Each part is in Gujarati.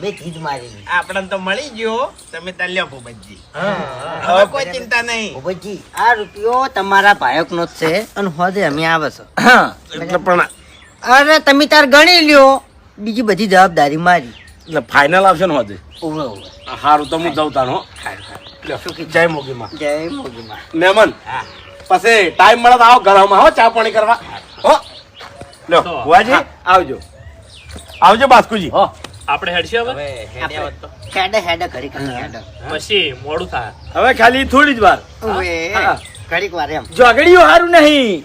મેં ચીજ મારેલી આપણને તો મળી ગયો. તમે તલ્યો ભૂપતજી. હા હવે કોઈ ચિંતા નહીં. ભૂપતજી આ રૂપિયો તમારા ભાયકનો જ છે અને હોદે અમે આવે છો. એટલે પણ અરે તમે તાર ગણી લ્યો. બીજી બધી જવાબદારી મારી. એટલે ફાઇનલ આવશે ને હોજે. ઓવે ઓવે. સારું તો હું જઉં તાનો લ્યો, જય મોગીમાં. જય મોગીમાં. મહેમાન હા. પછી ટાઈમ મળે તો આવો ઘરમાં હો ચા પાણી કરવા. હો. લ્યો. તો, આવજો. આવજો બાસ્કુજી. હો. આપણે હેડશે હવે? હેડે હેડે ઘડીક હેડે. પછી મોડું થાય. હવે ખાલી થોડી જ વાર. ઘડીક વાર એમ. જોગડીઓ સારું નહીં.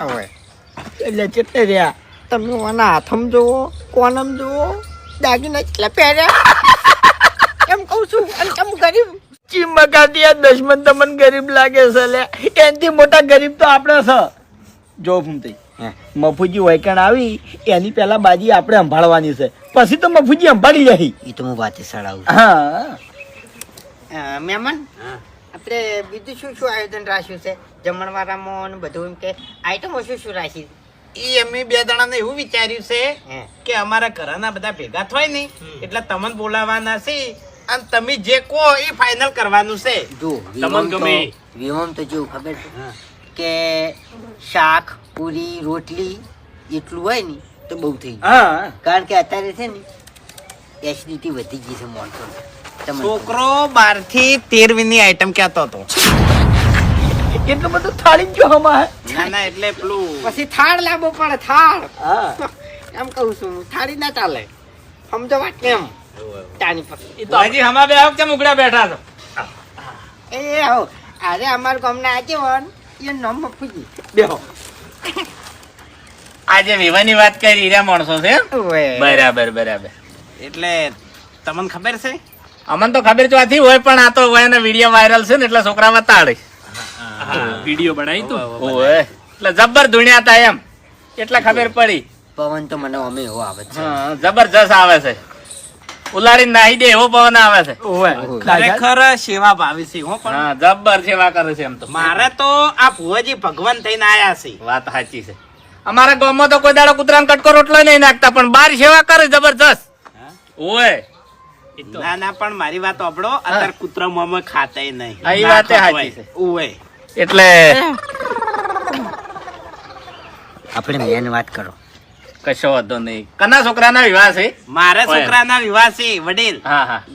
એટલે ચેટલે રહ્યા? તમે ઓના હાથમ જોવો કોનમ જોવો દાગીના કેટલા પહેર્યા? એમ કહું છું અને કેમ ગરીબ? ચીમકાતી આ દશમન તમને ગરીબ લાગે છે લે. એનથી મોટા ગરીબ તો આપણે છે. જો ફૂમતી મફુજી વૈકણ આવી એની પેલા બાજી આપણે સંભાળવાની છે. પછી તો મફુજી સંભાળી જાય એ તો હું વાતે સડાવું હા. મેમન આપણે બીજું શું શું આયોજન રાખ્યું છે? જમણવારામાં બધું એમ કે આઈટમો શું શું રાખી? ઈ અમે બે જણાને એવું વિચાર્યું છે કે અમારા ઘરના બધા ભેગા થાય ને એટલે તમને બોલાવાના છે અને તમે જે કહો એ ફાઇનલ કરવાનું છે. જો તમને ગમે. વિમમ તો જેવું ખબર છે? કે શાક પૂરી રોટલી એટલું હોય ને તો બહુ થઈ ગયું હા. કારણ કે અત્યારે છે ને એસિડિટી વધી ગઈ છે માણસો છોકરો બારથી તેરની આઈટમ કહેતો હતો. એટલું બધું થાળી જ ગયો હમા ના ના એટલે પેલું પછી થાળ લાવવો પડે થાળ. હા. એમ કહું છું થાળી ના ચાલે. સમજો વાત કેમ તાની પછી તો હજી હમા બે કેમ ઉગડા બેઠા છો? એ હો અરે અમાર ગામના આગેવાન એ નામ મફુજી બેહો. આજે વિવાની વાત કરી રહ્યા માણસો છે બરાબર બરાબર. એટલે તમને ખબર છે? અમને તો ખબર ચોથી હોય પણ આ તો હોય વીડિયો વાયરલ છે ને એટલે છોકરા વતાડે. વીડિયો બનાવી તો? ઓય એટલે જબર ધૂણ્યા હતા એમ. એટલે ખબર પડી. પવન તો મને અમે એવો આવે છે. હા, જબરજસ્ત આવે છે. ઉલાડી નાહી દે એવો પવન આવે છે. ખરેખર સેવા ભાવી છે હું પણ હા જબ્બર સેવા કરે છે એમ તો. મારે તો આ ભુવાજી ભગવાન થઈને આયા છે. વાત સાચી છે. અમારા ગામમાં તો કોઈ દાડો કૂતરાનો કટકો રોટલો નહીં નાખતા પણ બાર સેવા કરે જબરજસ્ત. ઓય ના ના પણ મારી વાત સાંભળો અત્યારે કૂતરા મોમાં ખાતાય નહીં. આ વાતે ખાતો સાચી છે. ઓય એટલે આપણે મેન વાત કરો. કશો વાંધો નહીં. કના છોકરાના વિવાહ છે? મારા છોકરાના વિવાહ છે વડીલ.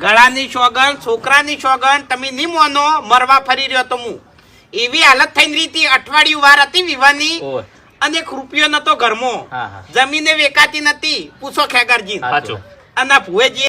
ગળાની સોગન છોકરાની સોગન તમે નહીં મોનો મરવા ફરી રહ્યો તો હું. એવી હાલત થઈને રહી હતી અઠવાડિયું વાર હતી વિવાહની અને એક રૂપિયો નતો ઘરમાં. જમીને વેકાતી નથી પૂછો ખેગરજી. અને ભુએજી